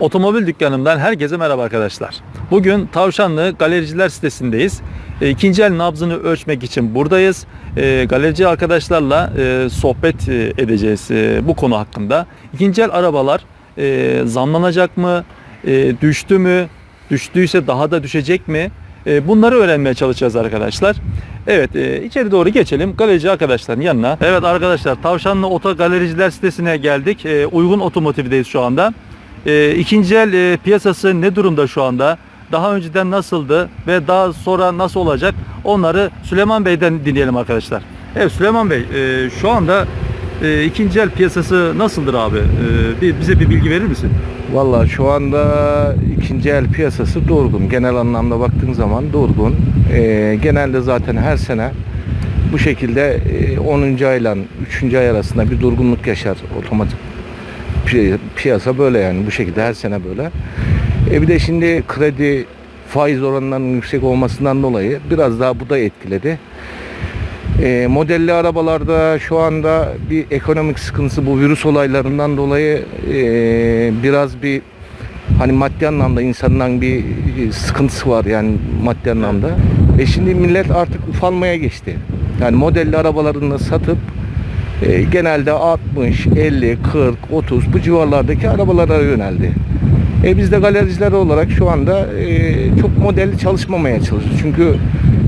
Otomobil dükkanımdan herkese merhaba arkadaşlar. Bugün Tavşanlı Galericiler sitesindeyiz. E, el nabzını ölçmek için buradayız. E, galerici arkadaşlarla e, sohbet e, edeceğiz e, bu konu hakkında. İkinci el arabalar zamlanacak mı? Düştü mü? Düştüyse daha da düşecek mi? Bunları öğrenmeye çalışacağız arkadaşlar. Evet içeri doğru geçelim galerici arkadaşların yanına. Evet arkadaşlar Tavşanlı Oto Galericiler sitesine geldik. Uygun otomotivdeyiz şu anda. E, ikinci el e, piyasası ne durumda şu anda? Daha önceden nasıldı ve daha sonra nasıl olacak? Onları Süleyman Bey'den dinleyelim arkadaşlar. Evet Süleyman Bey e, şu anda e, ikinci el piyasası nasıldır abi? E, bir, bize bir bilgi verir misin? Valla şu anda ikinci el piyasası durgun. Genel anlamda baktığın zaman durgun. Ee, genelde zaten her sene bu şekilde e, 10. ayla 3. ay arasında bir durgunluk yaşar otomatik piyasa böyle yani bu şekilde her sene böyle. E bir de şimdi kredi faiz oranlarının yüksek olmasından dolayı biraz daha bu da etkiledi. E, modelli arabalarda şu anda bir ekonomik sıkıntısı bu virüs olaylarından dolayı e, biraz bir hani maddi anlamda insandan bir sıkıntısı var yani maddi anlamda. E şimdi millet artık ufalmaya geçti. Yani modelli arabalarını satıp e, genelde 60, 50, 40, 30 bu civarlardaki arabalara yöneldi. E biz de galericiler olarak şu anda e, çok modelli çalışmamaya çalışıyoruz. Çünkü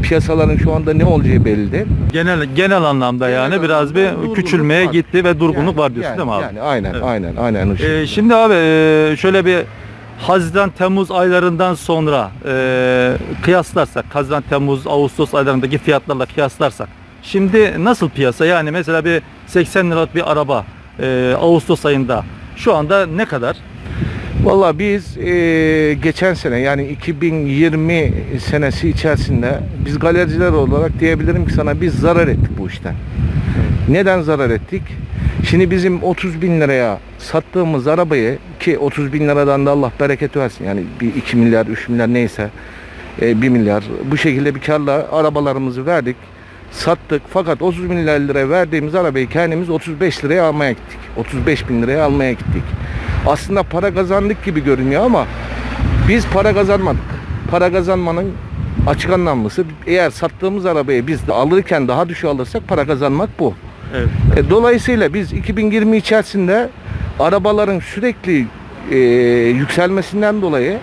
piyasaların şu anda ne olacağı belli değil. Genel genel anlamda yani Genel biraz bir anlamda küçülmeye var. gitti ve durgunluk Yani- var diyorsun yani- değil mi abi? Yani aynen Evet. aynen aynen Ee, şekilde. şimdi abi e, şöyle bir Haziran Temmuz aylarından sonra e, kıyaslarsak Haziran Temmuz Ağustos aylarındaki fiyatlarla kıyaslarsak şimdi nasıl piyasa yani mesela bir 80 liralık bir araba e, Ağustos ayında şu anda ne kadar? Valla biz e, geçen sene yani 2020 senesi içerisinde biz galericiler olarak diyebilirim ki sana biz zarar ettik bu işten. Neden zarar ettik? Şimdi bizim 30 bin liraya sattığımız arabayı ki 30 bin liradan da Allah bereket versin yani bir 2 milyar 3 milyar neyse e, 1 milyar bu şekilde bir karla arabalarımızı verdik sattık. Fakat 30 bin liraya verdiğimiz arabayı kendimiz 35 liraya almaya gittik. 35 bin liraya almaya gittik. Aslında para kazandık gibi görünüyor ama biz para kazanmadık. Para kazanmanın açık anlamlısı eğer sattığımız arabayı biz de alırken daha düşük alırsak para kazanmak bu. Evet. e, Dolayısıyla biz 2020 içerisinde arabaların sürekli e, yükselmesinden dolayı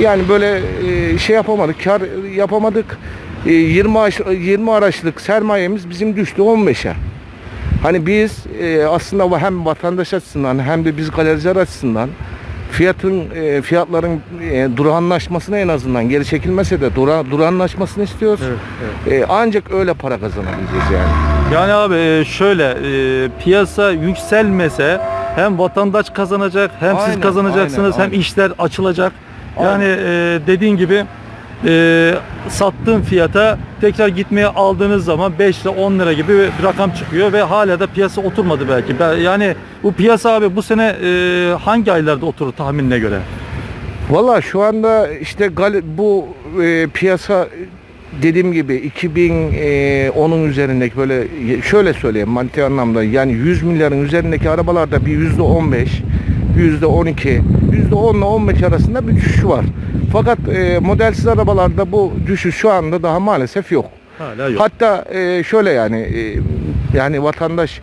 yani böyle e, şey yapamadık, kar yapamadık. E, 20 aş- 20 araçlık sermayemiz bizim düştü 15'e. Hani biz e, aslında hem vatandaş açısından hem de biz galericiler açısından fiyatın e, fiyatların e, durağanlaşmasına en azından geri çekilmese de dura, durağanlaşmasını istiyoruz. Evet, evet. Ancak öyle para kazanabileceğiz yani. Yani abi şöyle e, piyasa yükselmese hem vatandaş kazanacak hem siz Aynen, kazanacaksınız aynen, hem aynen. işler açılacak. Aynen. Yani e, dediğin gibi e, sattığın fiyata tekrar gitmeye aldığınız zaman 5 lira 10 lira gibi bir rakam çıkıyor ve hala da piyasa oturmadı belki. Yani bu piyasa abi bu sene e, hangi aylarda oturur tahminine göre? Valla şu anda işte bu e, piyasa dediğim gibi 2010'un üzerindeki böyle şöyle söyleyeyim maddi anlamda yani 100 milyarın üzerindeki arabalarda bir yüzde 15, yüzde 12, yüzde 10 ile 15 arasında bir düşüş var. Fakat e, modelsiz arabalarda bu düşüş şu anda daha maalesef yok. Hala yok. Hatta e, şöyle yani e, yani vatandaş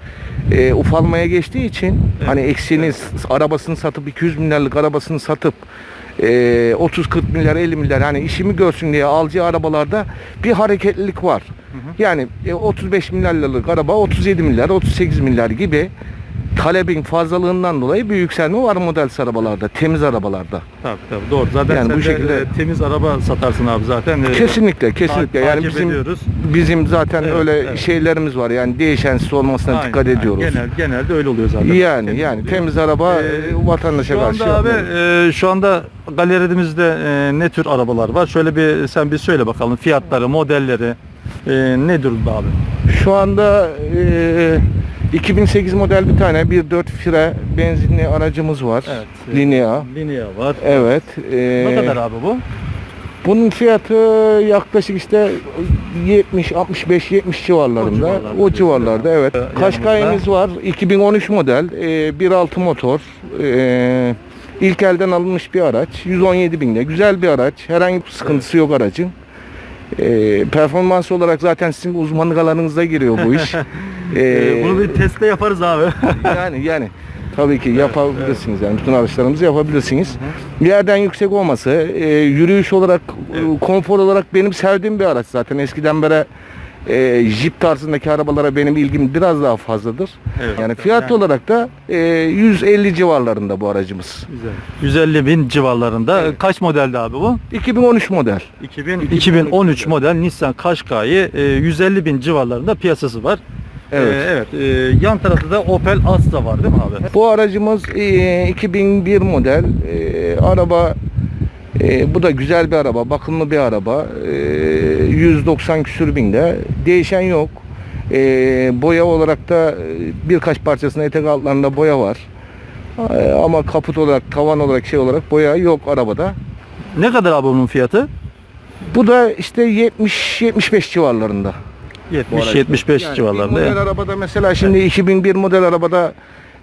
e, ufalmaya geçtiği için hani eksiğini s- arabasını satıp 200 milyarlık arabasını satıp e, 30-40 milyar 50 milyar hani işimi görsün diye alacağı arabalarda bir hareketlilik var. Yani e, 35 milyar liralık araba 37 milyar 38 milyar gibi talebin fazlalığından dolayı bir yükselme var model arabalarda, temiz arabalarda. Tabii tabii doğru. Zaten Yani sen bu de, şekilde- e, temiz araba satarsın abi zaten. Kesinlikle, kesinlikle. ta- Yani bizim ediyoruz. bizim zaten Evet, öyle evet. şeylerimiz var. Yani değişensiz olmasına Aynen, dikkat aynen. ediyoruz. Genel, genelde öyle oluyor zaten. Yani Temiz yani oluyor. temiz araba Ee, vatandaşa Şu karşı anda abi e, şu anda galerimizde e, ne tür arabalar var? Şöyle bir sen bir söyle bakalım fiyatları, modelleri e, ne durumda abi? Şu anda e, 2008 model bir tane 1.4 fire benzinli aracımız var. Evet. Linea. Linea var. Evet. e, Ne kadar abi bu? Bunun fiyatı yaklaşık işte 70 65 70 civarlarında. civarlarda O civarlarda evet. Ee, Kaşkay'ımız var. 2013 model. e, 1.6 motor. e, İlk elden alınmış bir araç. 117 binde. Güzel bir araç. Herhangi bir sıkıntısı yok aracın. Ee, performans olarak zaten sizin uzmanlık alanınıza giriyor bu iş. Ee, Ee, bunu bir testte yaparız abi. yani yani tabii ki yapabilirsiniz yani bütün araçlarımızı yapabilirsiniz. Bir yerden yüksek olması, e, yürüyüş olarak, e, konfor olarak benim sevdiğim bir araç zaten. Eskiden beri e, Jeep tarzındaki arabalara benim ilgim biraz daha fazladır. Evet. Yani fiyat Yani- olarak da e, 150 civarlarında bu aracımız. Güzel. 150 bin civarlarında. Kaç modeldi abi bu? 2013 model. 2000, 2013 model Nissan Qashqai e, 150 bin civarlarında piyasası var. Evet. E, evet. E, yan tarafta da Opel Astra var değil mi abi? Bu aracımız e, 2001 model. E, araba e, bu da güzel bir araba, bakımlı bir araba. E, 190 küsür binde. Değişen yok. E, boya olarak da birkaç parçasında etek altlarında boya var. E, ama kaput olarak, tavan olarak, şey olarak boya yok arabada. Ne kadar abi bunun fiyatı? Bu da işte 70-75 civarlarında. Bu araç. 70-75 Yani civarlarında. Bir ya. model arabada mesela şimdi 2001 model arabada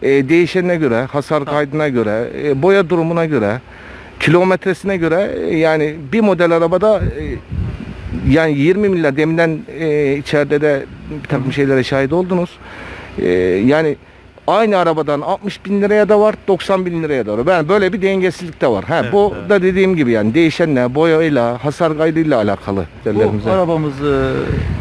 e, değişenine göre, hasar kaydına göre, e, boya durumuna göre, kilometresine göre e, yani bir model arabada e, yani 20 milyar deminden e, içeride de bir takım şeylere şahit oldunuz. E, yani aynı arabadan 60 bin liraya da var, 90 bin liraya da var. Ben böyle bir dengesizlik de var. Ha, Evet, bu evet. da dediğim gibi yani değişenle, boyayla, hasar kaydıyla alakalı. Bu arabamız e,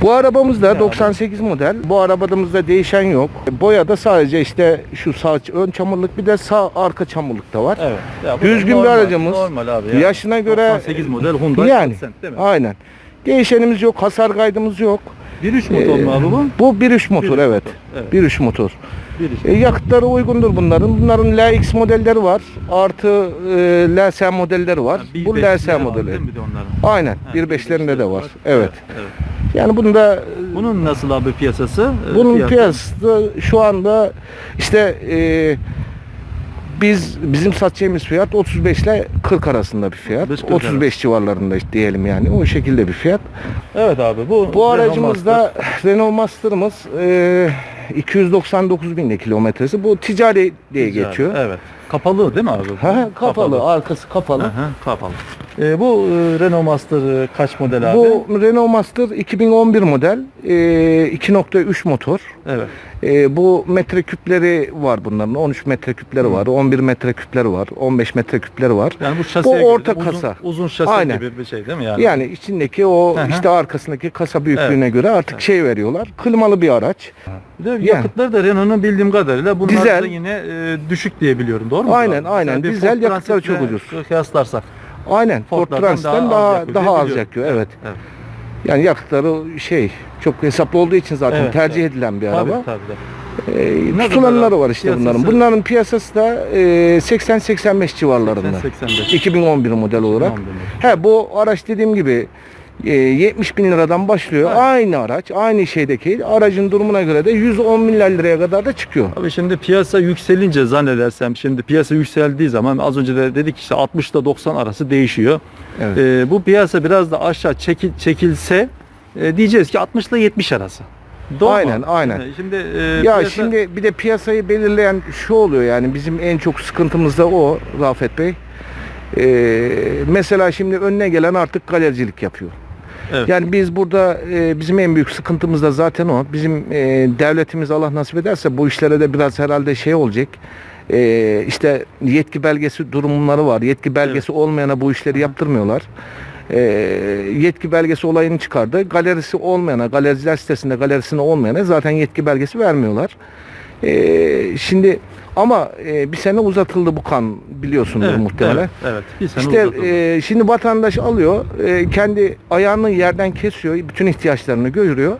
Bu arabamız da Ne 98 model. Bu arabamızda değişen yok. Boyada sadece işte şu sağ ön çamurluk bir de sağ arka çamurluk da var. evet. Ya Düzgün bir normal- aracımız. Normal abi ya. Yaşına göre 98 model Hyundai yani Accent değil mi? aynen. Değişenimiz yok, hasar kaydımız yok. 1.3 motor mu abi bu? Bu 1.3 motor 1.3 evet. motor, evet. 1.3 motor. 1.3. E, yakıtları uygundur bunların. Bunların LX modelleri var. Artı e, LS modelleri var. Ha, bir Bu LS var modeli. değil mi bir de onların? Aynen. Ha, 1.5'lerinde de var. Evet. Evet. Yani bunda e, Bunun nasıl abi piyasası? E, Bunun fiyatı? piyasası şu anda işte e, biz bizim satacağımız fiyat 35 ile 40 arasında bir fiyat. 35-40 35 civarlarında işte diyelim yani o şekilde bir fiyat. Evet abi bu Bu Renault aracımızda Master. Renault Master'ımız e, 299 bin kilometresi. Bu ticari diye Güzel, geçiyor. Evet. Kapalı değil mi abi? Ha, kapalı, arkası kapalı. Aha, kapalı. E, bu e, Renault Master e, kaç model abi? Bu Renault Master 2011 model, e, 2.3 motor. Evet. E, bu metreküpleri var bunların. 13 metreküpleri var, 11 metreküpleri var, 15 metreküpleri var. Yani bu şasiye Bu orta uzun, kasa. Uzun şase Aynen. gibi bir şey değil mi yani? Yani içindeki o Hı hı. işte arkasındaki kasa büyüklüğüne göre artık şey veriyorlar. Klimalı bir araç. Bir de Yani. yakıtları da Renault'un bildiğim kadarıyla bunlar Dizel. da yine e, düşük diye biliyorum. Doğru mu? Aynen, aynen. Yani Dizel yakıtları çok ucuz. Kıyaslarsak. Aynen. Ford Ford'lardan Transit'ten daha az daha yakıyor daha, az yakıyor. Evet. Evet. Yani yakıtları şey çok hesaplı olduğu için zaten Evet, tercih edilen bir Tabii, araba. tabii, tabii. Ee, tutulanları var işte piyasası? bunların. Bunların piyasası da e, 80-85 civarlarında. 85. 2011 model olarak. 2011 model. He bu araç dediğim gibi e, 70 bin liradan başlıyor. Evet. Aynı araç, aynı şeydeki aracın durumuna göre de 110 milyar liraya kadar da çıkıyor. Abi şimdi piyasa yükselince zannedersem şimdi piyasa yükseldiği zaman az önce de dedik işte 60 ile 90 arası değişiyor. Evet. Ee, bu piyasa biraz da aşağı çekil, çekilse e, diyeceğiz ki 60 ile 70 arası. Doğru mu? Aynen, aynen. Şimdi, şimdi e, ya piyasa- şimdi bir de piyasayı belirleyen şu oluyor yani bizim en çok sıkıntımız da o Rafet Bey. Ee, mesela şimdi önüne gelen artık galericilik yapıyor. Evet. Yani biz burada e, bizim en büyük sıkıntımız da zaten o. Bizim e, devletimiz Allah nasip ederse bu işlere de biraz herhalde şey olacak. E, işte yetki belgesi durumları var. Yetki belgesi olmayana bu işleri yaptırmıyorlar. E, yetki belgesi olayını çıkardı. Galerisi olmayana, galericiler sitesinde galerisinde olmayana zaten yetki belgesi vermiyorlar. E, şimdi ama e, bir sene uzatıldı bu kan biliyorsundur evet, muhtemelen. Evet, evet. Bir sene İşte uzatıldı. e, şimdi vatandaş alıyor, e, kendi ayağını yerden kesiyor, bütün ihtiyaçlarını görüyor.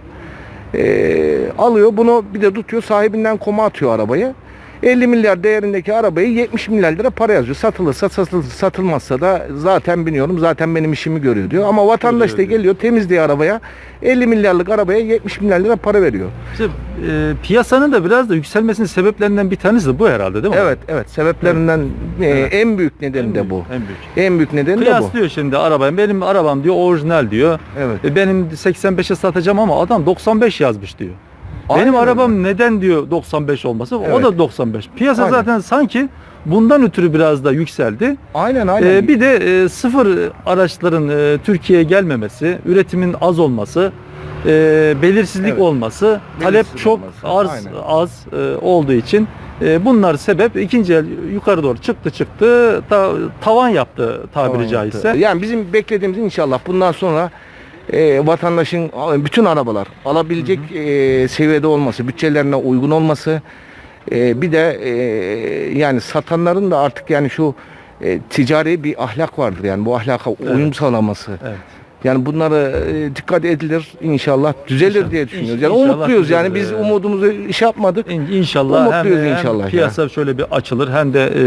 E, alıyor bunu bir de tutuyor sahibinden koma atıyor arabayı. 50 milyar değerindeki arabayı 70 milyar lira para yazıyor. Satılırsa satılır, satılmazsa da zaten biniyorum zaten benim işimi görüyor diyor. Ama vatandaş da geliyor temizliği arabaya 50 milyarlık arabaya 70 milyar lira para veriyor. İşte, e, piyasanın da biraz da yükselmesinin sebeplerinden bir tanesi de bu herhalde değil mi? Evet evet sebeplerinden e, Evet. en büyük nedeni En de büyük, bu. En büyük. En büyük nedeni de bu. Kıyaslıyor şimdi arabayı. Benim arabam diyor orijinal diyor. Evet. E, benim 85'e satacağım ama adam 95 yazmış diyor. Benim Aynen arabam neden diyor 95 olması? O Evet. da 95. Piyasa Aynen. zaten sanki bundan ötürü biraz da yükseldi. Aynen aynen. Ee, bir de e, sıfır araçların e, Türkiye'ye gelmemesi, üretimin az olması, e, belirsizlik Evet. olması, talep Belirsizlik çok olması, arz aynen. az e, olduğu için e, bunlar sebep ikinci el yukarı doğru çıktı çıktı ta- tavan yaptı tabiri Tamam, caizse. Yani bizim beklediğimiz inşallah bundan sonra e, vatandaşın bütün arabalar alabilecek e, seviyede olması, bütçelerine uygun olması, e, bir de e, yani satanların da artık yani şu e, ticari bir ahlak vardır yani bu ahlaka uyum sağlaması. Evet. Yani bunlara e, dikkat edilir inşallah düzelir İnşallah. diye düşünüyoruz. Yani inşallah umutluyuz yani düzelir, biz evet. umudumuzu iş yapmadık. İn- İnşallah hem, Umutluyuz hem inşallah ya. piyasa şöyle bir açılır hem de e,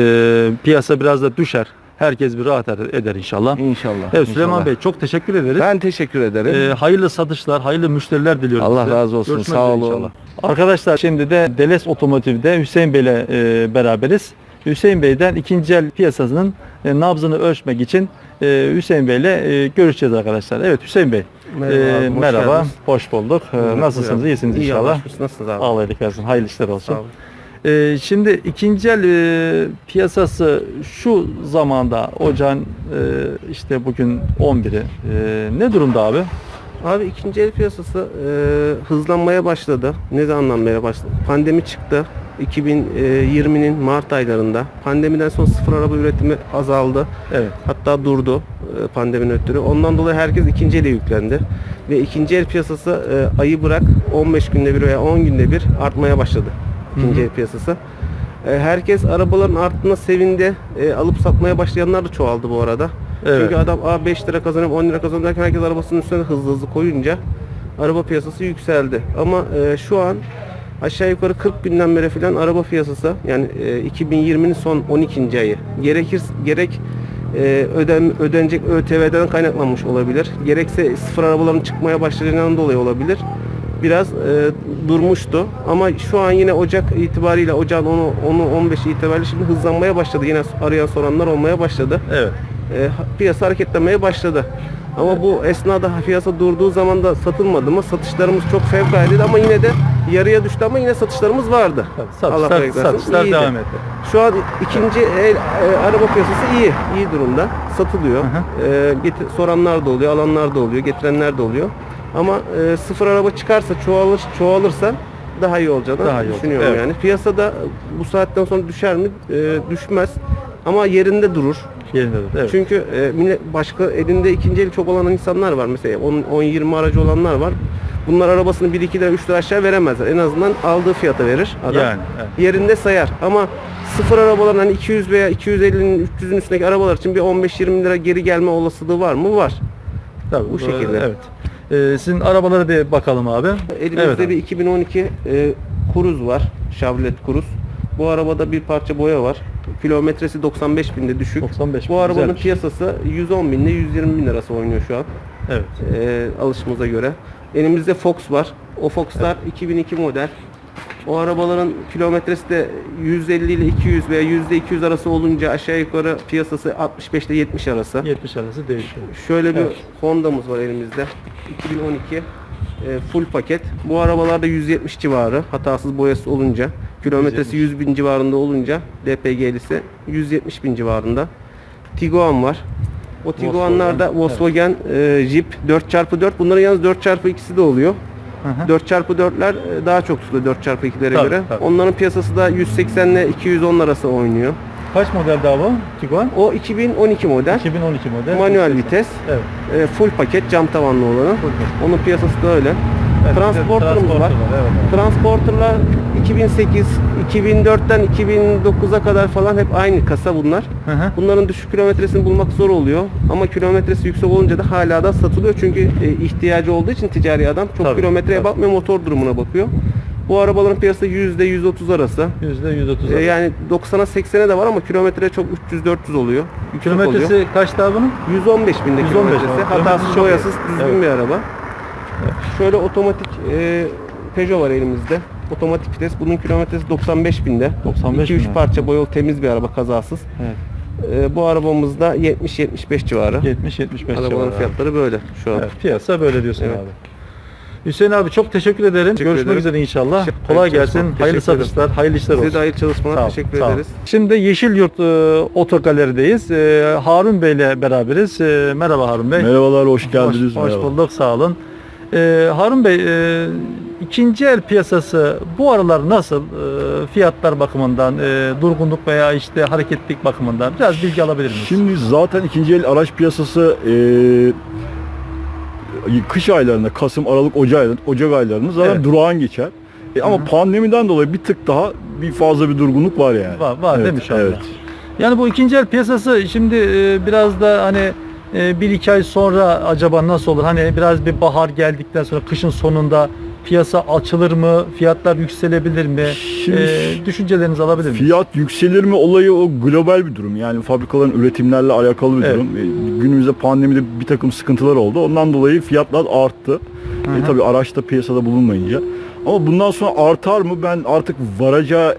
piyasa biraz da düşer. Herkes bir rahat eder inşallah. İnşallah. Evet Süleyman inşallah. Bey çok teşekkür ederiz. Ben teşekkür ederim. Ee, hayırlı satışlar, hayırlı müşteriler diliyorum Allah size. razı olsun, Görüşmek sağ olun. inşallah. Arkadaşlar şimdi de Deles Otomotiv'de Hüseyin Bey'le e, beraberiz. Hüseyin Bey'den ikinci el piyasasının e, nabzını ölçmek için e, Hüseyin Bey'le e, görüşeceğiz arkadaşlar. Evet Hüseyin Bey. Merhaba e, hoş merhaba, geldiniz. hoş bulduk. E, nasılsınız? İyisiniz İyi, inşallah. Şükür. Nasılsınız abi? Allah iyilik versin. Hayırlı işler olsun. Sağ olun. E, şimdi ikinci el e, piyasası şu zamanda ocağın e, işte bugün 11'i e, ne durumda abi? Abi ikinci el piyasası e, hızlanmaya başladı. Ne zamanlanmaya başladı? Pandemi çıktı. 2020'nin Mart aylarında. Pandemiden sonra sıfır araba üretimi azaldı. Evet. Hatta durdu e, pandeminin ötürü. Ondan dolayı herkes ikinci ele yüklendi. Ve ikinci el piyasası e, ayı bırak 15 günde bir veya 10 günde bir artmaya başladı. İkinci el piyasası. E, herkes arabaların arttığına sevindi. E, alıp satmaya başlayanlar da çoğaldı bu arada. Evet. Çünkü adam Aa, 5 lira kazanıyorum 10 lira kazanıyorum derken herkes arabasının üstüne hızlı hızlı koyunca araba piyasası yükseldi. Ama e, şu an aşağı yukarı 40 günden beri falan araba piyasası yani e, 2020'nin son 12. ayı gerekir gerek e, öden, ödenecek ÖTV'den kaynaklanmış olabilir. Gerekse sıfır arabaların çıkmaya başladığından dolayı olabilir. Biraz e, durmuştu ama şu an yine Ocak itibariyle Ocağın 10'u 10'u 15 itibariyle şimdi hızlanmaya başladı. Yine arayan soranlar olmaya başladı Evet. e, piyasa hareketlenmeye başladı. Ama bu esnada piyasa durduğu zaman da satılmadı mı? Satışlarımız çok fevkaladeydi ama yine de yarıya düştü ama yine satışlarımız vardı. Tabii, Allah versin. satışlar İyiydi. devam etti. Şu an ikinci el e, araba piyasası iyi, iyi durumda. Satılıyor. Hı E, getir, soranlar da oluyor, alanlar da oluyor, getirenler de oluyor. Ama e, sıfır araba çıkarsa, çoğalır, çoğalırsa daha iyi olacağını Daha iyi olacak, düşünüyorum evet. yani. Piyasada bu saatten sonra düşer mi? E, düşmez. Ama yerinde durur. Yerindedir. Evet. Çünkü e, millet başka elinde ikinci eli çok olan insanlar var. Mesela 10-20 aracı olanlar var. Bunlar arabasını 1-2 lira 3 lira aşağı veremezler. En azından aldığı fiyata verir adam. Yani, evet. Yerinde sayar. Ama sıfır arabaların hani 200 veya 250'nin 300'ün üstündeki arabalar için bir 15-20 lira geri gelme olasılığı var mı? Var. Tabii, bu şekilde. Evet. Ee, sizin arabalara bir bakalım abi. Elimizde Evet abi. bir 2012 e, Kuruz var. Chevrolet Kuruz. Bu arabada bir parça boya var. Kilometresi 95 binde düşük. 95 Bu arabanın güzelmiş. piyasası 110 bin ile 120 bin arası oynuyor şu an. Evet. e, alışımıza göre. Elimizde Fox var. O Fox'lar 2002 model. O arabaların kilometresi de 150 ile 200 veya yüzde 200 arası olunca aşağı yukarı piyasası 65 ile 70 arası. 70 arası değişiyor. Şöyle bir Evet. Honda'mız var elimizde. 2012 e, full paket. Bu arabalarda 170 civarı hatasız boyası olunca. Kilometresi 100 bin civarında olunca DPG'lisi 170 bin civarında. Tiguan var. O Tiguan'larda Volkswagen, Volkswagen, e, Jeep 4x4 bunların yalnız 4x2'si de oluyor. Hı hı. 4x4'ler e, daha çok tutuyor 4x2'lere Tabii, göre. tabii. Onların piyasası da 180 ile 210 arası oynuyor. Kaç model daha bu? Tiguan? O 2012 model. 2012 model. Manuel 180. vites. Evet. E, full paket cam tavanlı olanı. Full paket. Onun piyasası da öyle. Evet, Transporter'ımız transporter var. Evet. abi. Transporter'lar 2008, 2004'ten 2009'a kadar falan hep aynı kasa bunlar. Hı hı. Bunların düşük kilometresini bulmak zor oluyor. Ama kilometresi yüksek olunca da hala da satılıyor. Çünkü e, ihtiyacı olduğu için ticari adam çok Tabii, kilometreye tabii. bakmıyor, motor durumuna bakıyor. Bu arabaların piyasası %130 arası. Yüzde 130 E, arası. yani 90'a 80'e de var ama kilometre çok 300-400 oluyor. Yüksek oluyor. Kilometresi kaç daha bunun? 115 binde 115 kilometresi. var. Hatasız Kilometresi çok boyasız düzgün Evet. bir araba. Şöyle otomatik e, Peugeot var elimizde. Otomatik vites. Bunun kilometresi 95 binde. 95 bin 2-3 lira. parça boyalı temiz bir araba kazasız. Evet. E, bu arabamızda 70-75 civarı. 70-75 Arabaların civarı. abi. fiyatları böyle şu an. Evet, piyasa böyle diyorsun Evet. abi. Hüseyin abi çok teşekkür ederim. Teşekkür Görüşmek ederim. üzere inşallah. Teşekkür- Kolay hayırlı gelsin. çalışmalar. Hayırlı Teşekkür ederim. satışlar, hayırlı işler olsun. Size de hayırlı çalışmalar. Sağ ol, Teşekkür sağ ol. ederiz. Şimdi Yeşil Yurt e, Otogaleri'deyiz. E, Harun Bey ile beraberiz. E, merhaba Harun Bey. Merhabalar, hoş geldiniz. Hoş, hoş merhaba. bulduk, sağ olun. E, Harun Bey, e, ikinci el piyasası bu aralar nasıl? E, fiyatlar bakımından, e, durgunluk veya işte hareketlilik bakımından biraz bilgi alabilir miyiz? Şimdi zaten ikinci el araç piyasası e, kış aylarında, Kasım, Aralık, Ocak aylarında, Ocak aylarında zaten Evet. durağan geçer. E, ama Hı hı. pandemiden dolayı bir tık daha bir fazla bir durgunluk var yani. Var, var değil Evet, mi şu anda? Evet. Yani bu ikinci el piyasası şimdi e, biraz da hani bir iki ay sonra acaba nasıl olur? Hani biraz bir bahar geldikten sonra kışın sonunda piyasa açılır mı? Fiyatlar yükselebilir mi? Şimdi E, düşüncelerinizi alabilir miyiz? Fiyat yükselir mi olayı o global bir durum. Yani fabrikaların üretimlerle alakalı bir Evet. durum. E, günümüzde pandemide bir takım sıkıntılar oldu. Ondan dolayı fiyatlar arttı. Hı E, tabii araç da piyasada bulunmayınca. Ama bundan sonra artar mı? Ben artık varacağı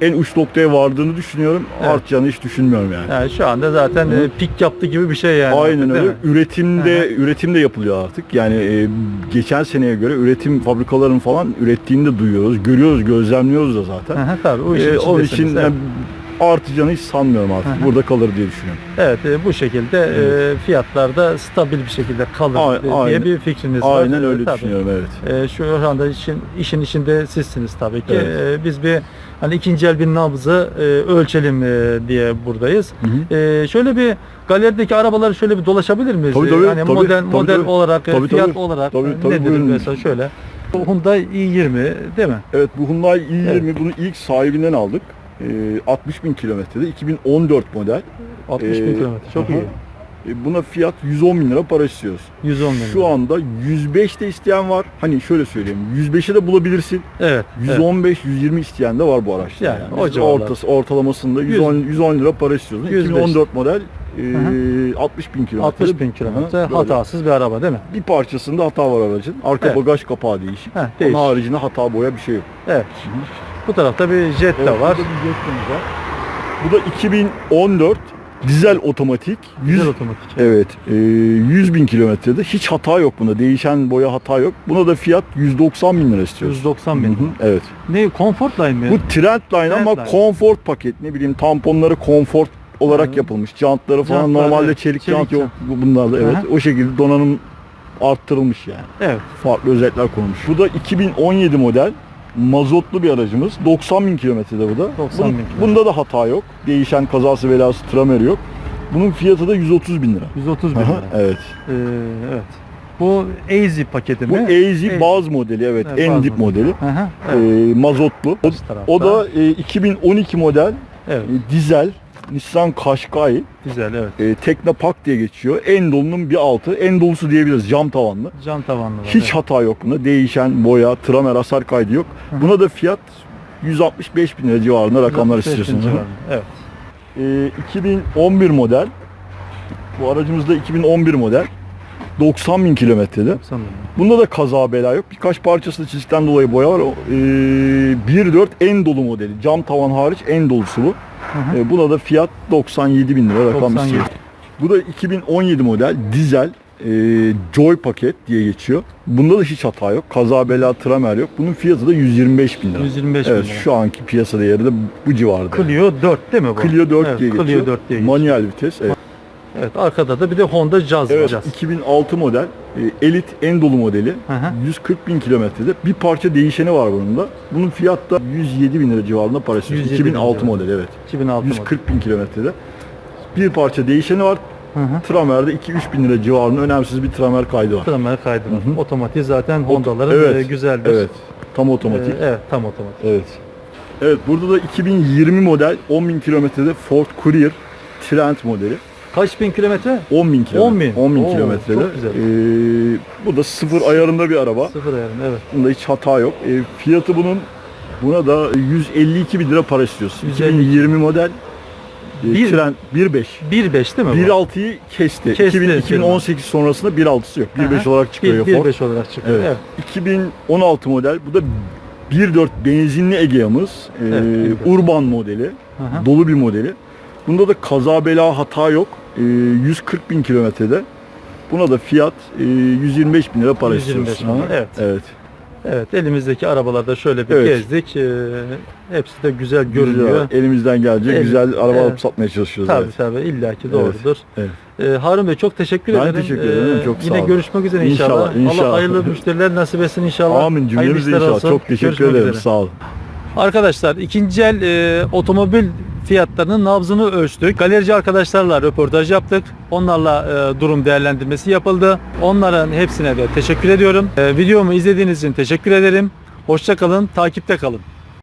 en uç noktaya vardığını düşünüyorum. Evet. Artacağını hiç düşünmüyorum yani. Yani şu anda zaten Hı. e, pik yaptı gibi bir şey yani. Aynen öyle. Üretimde Hı üretim de yapılıyor artık. Yani e, geçen seneye göre üretim fabrikaların falan ürettiğini de duyuyoruz. Görüyoruz, gözlemliyoruz da zaten. Hı tabii o işin E, onun için yani artacağını hiç sanmıyorum artık. Hı hı. Burada kalır diye düşünüyorum. Evet e, bu şekilde e, fiyatlarda stabil bir şekilde kalır A- e, diye aynen. bir fikriniz var. Aynen E, öyle tabii. düşünüyorum evet. E, şu anda işin işin içinde sizsiniz tabii ki. Evet. E, biz bir hani ikinci el bir nabzı e, ölçelim e, diye buradayız. Hı hı. E, şöyle bir galerideki arabaları şöyle bir dolaşabilir miyiz? Tabii, E, tabii, hani tabii, model tabii, model tabii. olarak, e, Tabii, fiyat tabii. olarak Tabii, e, tabii, nedir buyurun. mesela şöyle. Hyundai i20 değil mi? Evet bu Hyundai i20 bunu ilk sahibinden aldık. E, 60 bin kilometrede 2014 model. 60 bin Ee, kilometre. Çok iyi. E, buna fiyat 110 bin lira para istiyoruz. 110 bin. Şu lira. anda 105 de isteyen var. Hani şöyle söyleyeyim 105'e de bulabilirsin. Evet. evet. 115 120 isteyen de var bu araçta. Yani Yani, o civarlar. ortası ortalamasında 110 110 lira para istiyoruz. 105. 2014 model e, Hı 60 bin kilometre. 60 bin kilometre hatasız bir araba değil mi? Bir parçasında hata var aracın. Arka Evet. bagaj kapağı değişik. Heh, Onun değişik. haricinde hata boya bir şey yok. Evet. Bu tarafta bir jet Evet, var. burada bir Jet'imiz var. Bu da 2014 dizel otomatik. 100, Güzel otomatik. Evet, e, 100 bin kilometrede hiç hata yok bunda. Değişen boya hata yok. Buna da fiyat 190 bin lira istiyoruz. 190 Hı bin. hı, Evet. Ne Comfortline mi? Bu Trendline ama Trendline. konfor paket. Ne bileyim tamponları konfor olarak Hı. yapılmış. Jantları falan Jantlar, normalde evet. çelik, Çelik jant yok. Bunlarda evet. Aha. O şekilde donanım arttırılmış yani. Evet. Farklı özellikler konulmuş. Bu da 2017 model. Mazotlu bir aracımız. 90 bin kilometrede bu da. 90 bin kilometre. Bunda da hata yok. Değişen kazası belası trameri yok. Bunun fiyatı da 130 bin lira. 130 bin Aha, lira. evet. Ee, evet. Bu AZ paketi Bu mi? AZ AZ. baz modeli evet. Evet, en dip modeli. modeli. Aha, Ee, evet. mazotlu. O, o da e, 2012 model evet. e, dizel Nissan Qashqai. Güzel evet. E, Teknopak diye geçiyor. En dolunun bir altı. En dolusu diyebiliriz cam tavanlı. Cam tavanlı var. Hiç evet. hata yok bunda. Değişen boya, tramer, hasar kaydı yok. Hı. Buna da fiyat 165 bin lira civarında rakamlar 165 bin istiyorsunuz. civarında, Evet. E, 2011 model. Bu aracımız da 2011 model. 90 bin kilometrede. 90 bin. Bunda da kaza bela yok. Birkaç parçasında çizikten dolayı boya var. O, E, 1.4 en dolu modeli. Cam tavan hariç en dolusu bu. Hı hı. E, buna da fiyat 97 bin lira rakam 97. istiyor. Bu da 2017 model dizel e, Joy paket diye geçiyor. Bunda da hiç hata yok. Kaza bela tramer yok. Bunun fiyatı da 125 bin lira. 125 bin Evet lira. şu anki piyasa değeri de bu civarda. Clio 4 değil mi bu? Clio 4 evet, diye Clio geçiyor. 4 diye geçiyor. Manuel vites. Evet. Evet arkada da bir de Honda Jazz var. Evet, Jazz. 2006 model e, Elite en dolu modeli. Hı hı. 140 bin kilometrede. Bir parça değişeni var bunun da. Bunun fiyatı da 107 bin lira civarında para istiyor. 107 bin 2006 lira. model evet. 2006 model. 140 bin kilometrede. Bir parça değişeni var. Hı hı. Tramer'de 2-3 bin lira civarında önemsiz bir tramer kaydı var. Tramer kaydı var. Hı hı. Otomatik zaten Honda'ların evet, e, güzeldir. Evet. Tam otomatik. Ee, evet tam otomatik. Evet. Evet burada da 2020 model 10 bin kilometrede Ford Courier Trend modeli. Kaç bin kilometre? 10 bin kilometre. 10 bin. 10 bin Oo, kilometrede. çok güzel. Ee, bu da sıfır ayarında bir araba. Sıfır ayarın evet. Bunda hiç hata yok. E, fiyatı bunun buna da 152 bin lira para istiyorsun. 152. 2020 model e, Bir- Trend 1.5. 1.5 değil mi bu? 1.6'yı kesti. Kesti 2000 firma. 2018 sonrasında 1.6'sı yok. 1.5 Aha. olarak çıkıyor Bir- Ford. 1.5 olarak çıkıyor. Evet. Evet. 2016 model. Bu da 1.4 benzinli Egea'mız. E, Evet, 1.4. Urban modeli. Aha. Dolu bir modeli. Bunda da kaza bela hata yok. E, 140 bin kilometrede. Buna da fiyat e, 125 bin lira para 125 istiyoruz. bin lira, evet. Evet. Evet elimizdeki arabalarda şöyle bir Evet. gezdik. Ee, hepsi de güzel görünüyor. Güzel. Elimizden gelince El- güzel araba evet. alıp satmaya çalışıyoruz. Tabii evet. tabii illaki doğrudur. evet. Ee, Harun Bey çok teşekkür Ben ederim. Ee, teşekkür ederim, çok sağ Yine olun. görüşmek üzere inşallah. İnşallah, inşallah. Allah hayırlı müşteriler nasip etsin inşallah. Amin Hayırlı cümlemize işler inşallah. olsun. Çok teşekkür Görüşmek ederim. üzere. Sağ olun. Arkadaşlar ikinci el e, otomobil fiyatlarının nabzını ölçtük. Galerici arkadaşlarla röportaj yaptık. Onlarla e, durum değerlendirmesi yapıldı. Onların hepsine de teşekkür ediyorum. E, videomu izlediğiniz için teşekkür ederim. Hoşça kalın, takipte kalın.